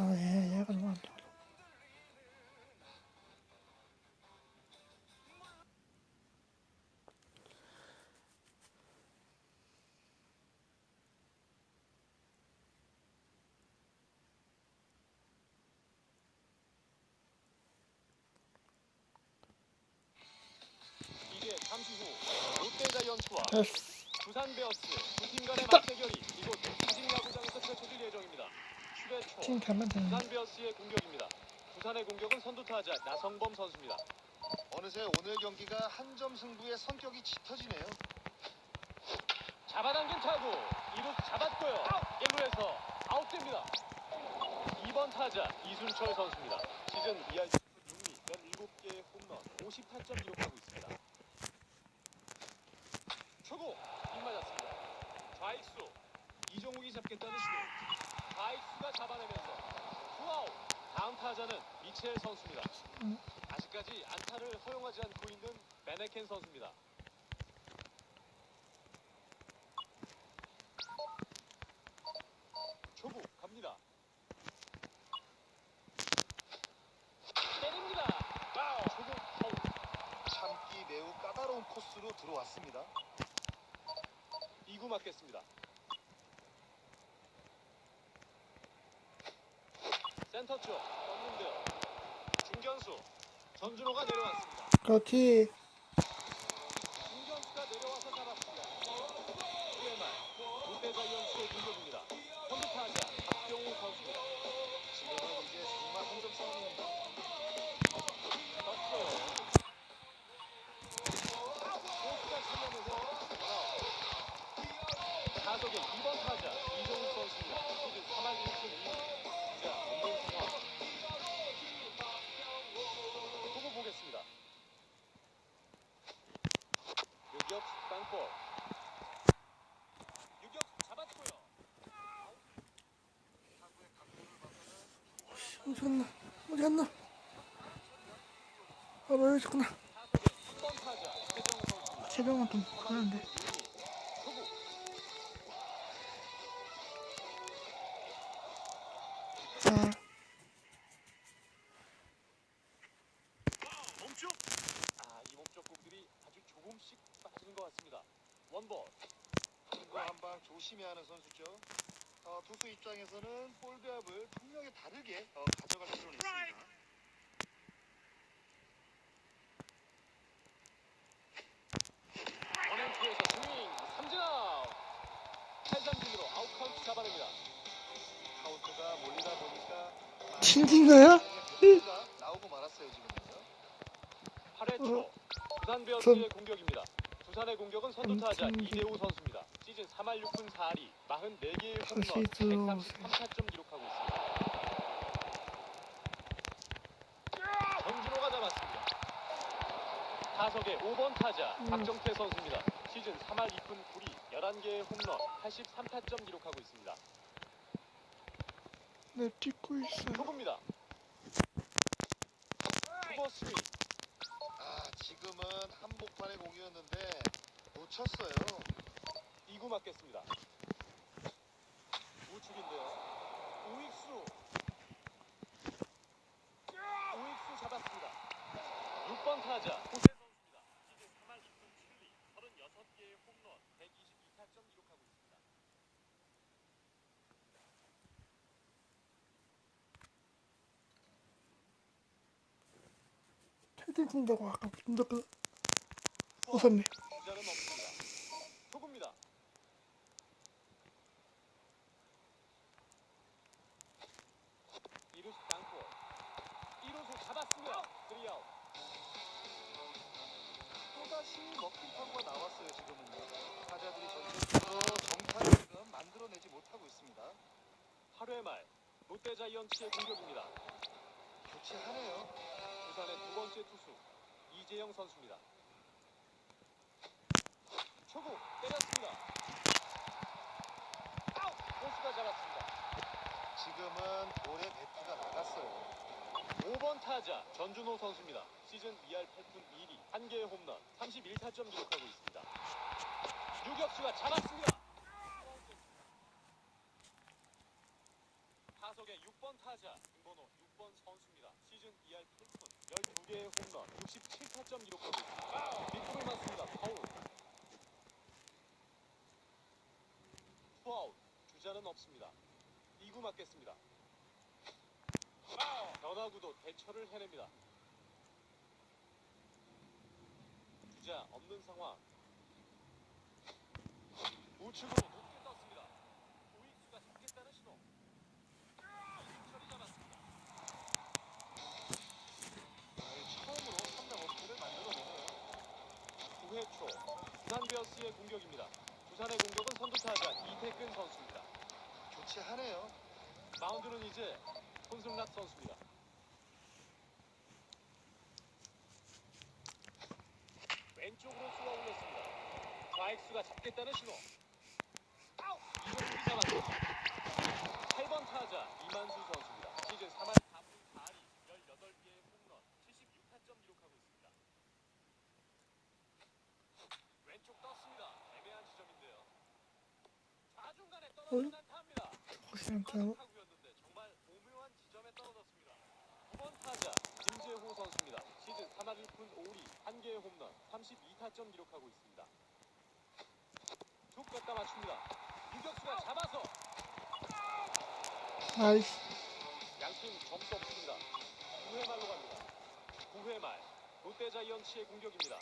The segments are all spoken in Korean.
아, 얘, 얘가 너무 안 좋아. 잠시 후 롯데자이언츠와. 두산 베어스 두 팀 간의 맞대결이 이곳 예정입니다. 7회 초팀 가면 되는데. 두산 베어스의 공격입니다. 두산의 공격은 선두타자 나성범 선수입니다. 어느새 오늘 경기가 한 점 승부의 성격이 짙어지네요. 잡아당긴 타구 2루 잡았고요. 1루에서 아웃됩니다. 2번 타자 이순철 선수입니다. 시즌 2할 6리 17개의 홈런 50타점 기록하고 있습니다. 초구 빗 맞았습니다. 좌익수 이종욱이 잡겠다는 시도. 좌익수가 잡아내면서 투아웃. 다음 타자는 미첼 선수입니다. 음. 아직까지 안타를 허용하지 않고 있는 베네켄 선수입니다. 초구 갑니다. 때립니다. 와우. 초구 파울. 참기 매우 까다로운 코스로 들어왔습니다. 2구 맞겠습니다. 쪽 떴는데요. 중견수 전준호가 내려왔습니다. 그렇지. 어디 갔나? 어디 갔나? 아, 왜 이러셨구나. 타석의 3번 타자 최정우 선수입니다. 체력은 좀 그러는데. 초구. 아. 원볼. 한방 조심해야 하는 선수죠. 어, 투수 입장에서는 볼 배합을 분명히 다르게 어, 가져갈 필요는 있습니다. 원앤투에서 스윙 삼진 아웃. 8삼진으로 아웃 카운트 잡아냅니다. 카운트가 몰리다 보니까 튕긴 거야? 나오고 말았어요 지금은요. 8회 초 어. 두산 베어스의 전- 공격입니다. 두산의 공격은 선두 타자 음, 이대호 선수입니다. 시즌 3할 6푼 4리 44개의 홈런 좀- 133타점 기록하고 있습니다. 정준호가 잡았습니다. 타석의 5번 타자 음. 박정태 선수입니다. 시즌 3할 2푼 9리 11개의 홈런 83타점 기록하고 있습니다. 내 찍고 있어. 초구입니다. 투버 스윙 아 지금은 한복판의 공이었는데 놓쳤어요. 2구 맞겠습니다. 우측인데요. 우익수. 우익수 잡았습니다. 6번 타자 호세 선수입니다. 시즌 3할 2푼 7리 36개의 홈런 122타점 기록하고 있습니다. 헤딩 쓴다고 아까 힘들거 웃었네. 주자는 없습니다. 초구입니다. 이루수 땅볼. 이루수 잡았습니다. 3아웃. 또다시 먹힌 타구가 나왔어요 지금은요. 타자들이 전체적으로 정타를 지금 만들어내지 못하고 있습니다. 8회 말 롯데자이언츠의 공격입니다. 교체하네요. 부산의 두 번째 투수 이재영 선수입니다. 초구 때렸습니다. 아웃! 포수가 잡았습니다. 지금은 볼에 배트가 나갔어요. 5번 타자 전준호 선수입니다. 시즌 2할 8푼 2리 1개의 홈런 31타점 기록하고 있습니다. 유격수가 잡았습니다. 타석 타석의 6번 타자 등번호 6번 선수입니다. 시즌 2할 8푼 12개의 홈런 67타점 기록하고 있습니다. 빗볼을 맞습니다. 파울. 투아웃 주자는 없습니다. 2구 맞겠습니다. 변화구도 대처를 해냅니다. 주자 없는 상황. 우측으로 높게 떴습니다. 우익수가 잡겠다는 신호. 이승철이 잡았습니다. 처음으로 3장 어프를 만들어내네요. 9회 초 두산 베어스의 공격입니다. 두산의 공격은 선두타자 이태근 선수입니다. 교체하네요. 마운드는 이제 손승락 선수입니다. 왼쪽으로 쏘아 올렸습니다. 좌익수가 잡겠다는 신호. 이번이 잡았습니다. 8번 타자 이만수 선수입니다. 시즌 3할 4분 4리 18개의 홈런 76타점 기록하고 있습니다. 왼쪽 떴습니다. 애매한 지점인데요. 좌중간에 떨어진 안타입니다. 혹시 안타고? 타구였는데 정말 오묘한 지점에 떨어졌습니다. 9번 타자 김재호 선수입니다. 시즌 3할 1푼 5리 1개의 홈런 32타점 기록하고 있습니다. 툭 갖다 맞춥니다. 유격수가 잡아서 나이스. 양팀 점수 없습니다. 9회 말로 갑니다. 9회 말 롯데 자이언츠의 공격입니다.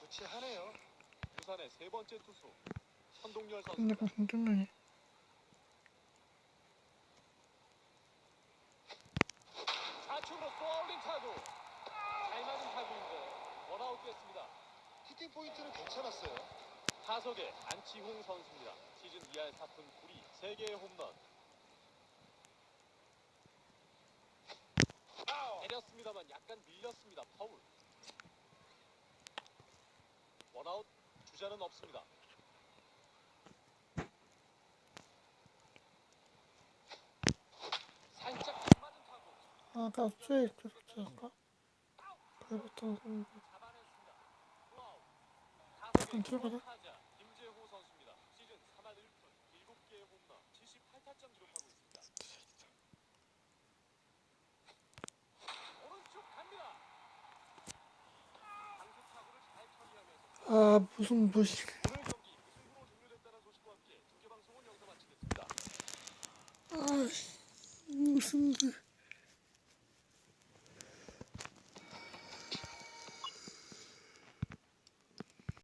교체하네요. 부산의 세 번째 투수 근데 선수입니다. 무슨 뚫리네. 좌측으로 쏘아올린 타구 잘 맞은 타구인데 원아웃 됐습니다. 히팅 포인트는 괜찮았어요. 타석에 안치홍 선수입니다. 시즌 2할 4푼 9리 3개의 홈런. 때렸습니다만 약간 밀렸습니다. 파울. 원아웃 주자는 없습니다. 아, 무슨, 무슨. 오늘 경기 무승부로 종료됐다는 소식과 함께 중계 방송은 여기서 마치겠습니다. 아, 무슨, 그.